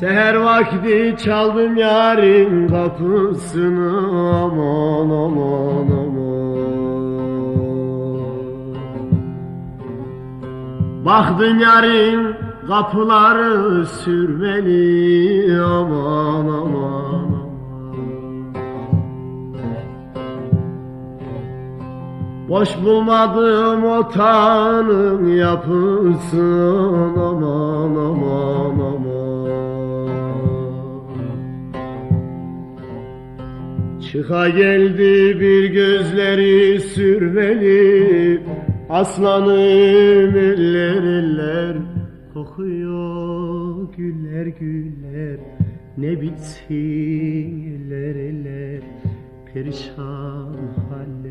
Seher vakti çaldım yarın kapısını aman aman aman. Baktın yarın kapıları sürmeli aman aman Boş bulmadım otağının yapısın aman Çıka geldi bir gözleri sürmeli Aslanım eller eller Kokuyor güller güller. Ne bitsin eller eller Perişan hal